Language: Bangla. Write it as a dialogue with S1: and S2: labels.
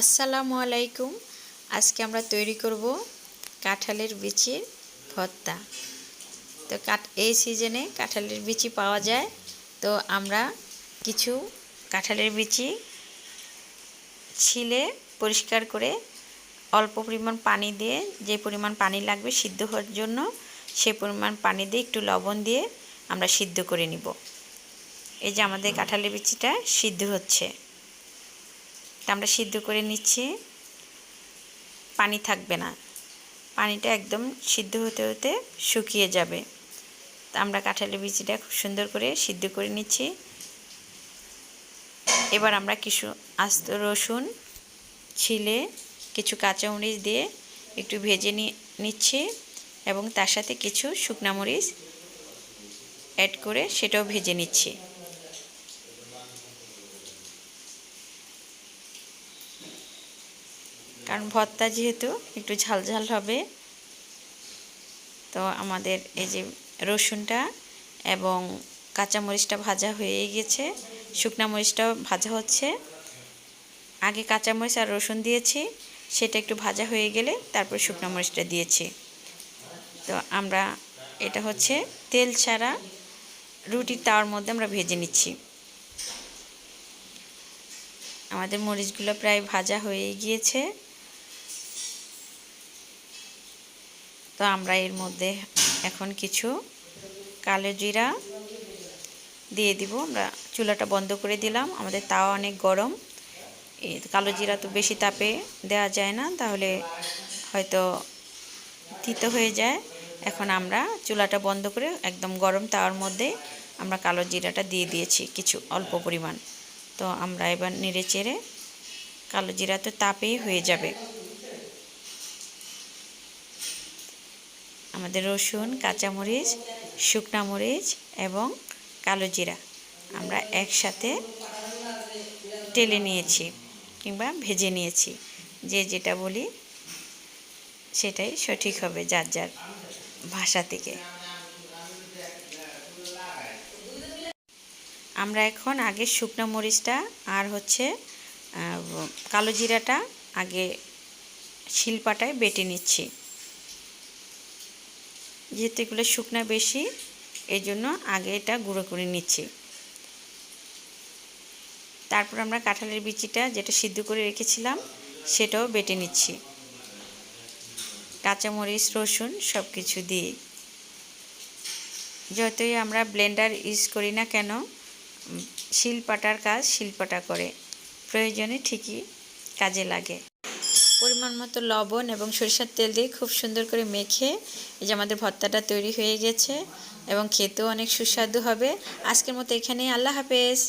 S1: আসসালামু আলাইকুম। আজকে আমরা তৈরি করব কাঁঠালের বিচির ভর্তা। তো কাঠ, এই সিজনে কাঁঠালের বিচি পাওয়া যায়। তো আমরা কিছু কাঁঠালের বিচি ছিলে পরিষ্কার করে অল্প পরিমাণ পানি দিয়ে, যে পরিমাণ পানি লাগবে সিদ্ধ হওয়ার জন্য, সে পরিমাণ পানি দিয়ে একটু লবণ দিয়ে আমরা সিদ্ধ করে নিব। এই যে আমাদের কাঁঠালের বিচিটা সিদ্ধ হচ্ছে। আমরা সিদ্ধ করে নিচ্ছি। পানি থাকবে না। পানিটা একদম সিদ্ধ হতে হতে শুকিয়ে যাবে। তা আমরা কাঁঠালের বিচিটা খুব সুন্দর করে সিদ্ধ করে নিচ্ছি। এবার আমরা কিছু আস্ত রসুন, ছিলে, কিছু কাঁচামরিচ দিয়ে একটু ভেজে নিচ্ছি এবং তার সাথে কিছু শুকনা মরিচ অ্যাড করে সেটাও ভেজে নিচ্ছি। কারণ ভর্তা যেহেতু একটু ঝাল ঝাল হবে, তো আমাদের এই যে রসুনটা এবং কাঁচামরিচটা ভাজা হয়ে গেছে, শুকনা মরিচটাও ভাজা হচ্ছে। আগে কাঁচামরিচ আর রসুন দিয়েছি, সেটা একটু ভাজা হয়ে গেলে তারপর শুকনো মরিচটা দিয়েছি। তো আমরা, এটা হচ্ছে তেল ছাড়া রুটির তাওয়ার মধ্যে আমরা ভেজে নিচ্ছি। আমাদের মরিচগুলো প্রায় ভাজা হয়ে গিয়েছে। তো আমরা এর মধ্যে এখন কিছু কালো জিরা দিয়ে দিব। আমরা চুলাটা বন্ধ করে দিলাম। আমাদের তাওয়া অনেক গরম। কালো জিরা তো বেশি তাপে দেওয়া যায় না, তাহলে হয়তো তিতো হয়ে যায়। এখন আমরা চুলাটা বন্ধ করে একদম গরম তাওয়ার মধ্যে আমরা কালো জিরাটা দিয়ে দিয়েছি কিছু অল্প পরিমাণ। তো আমরা এবার নেড়ে চেড়ে কালো জিরা তো তাপেই হয়ে যাবে। আমাদের রসুন, কাঁচামরিচ, শুকনা মরিচ এবং কালো জিরা আমরা একসাথে টেলে নিয়েছি কিংবা ভেজে নিয়েছি। যে যেটা বলি সেটাই সঠিক হবে যার যার ভাষা থেকে। আমরা এখন আগে শুকনো মরিচটা আর হচ্ছে কালো জিরাটা আগে শিলপাটায় বেটে নিচ্ছি। যেহেতু এগুলো শুকনো বেশি এই জন্য আগে এটা গুঁড়ো করে নিচ্ছি। তারপর আমরা কাঁঠালের বিচিটা যেটা সিদ্ধ করে রেখেছিলাম, সেটাও বেটে নিচ্ছি। কাঁচামরিচ, রসুন সব কিছু দিয়ে। যতই আমরা ব্লেন্ডার ইউজ করি না কেন শিলপাটার কাজ শিলপাটা করে। প্রয়োজনে ঠিকই কাজে লাগে। পরিমাণ মতো লবণ এবং সরিষার তেল দিয়ে খুব সুন্দর করে মেখে এই যে আমাদের ভর্তাটা তৈরি হয়ে গেছে এবং খেতেও অনেক সুস্বাদু হবে। আজকের মতো এখানেই। আল্লাহ হাফেজ।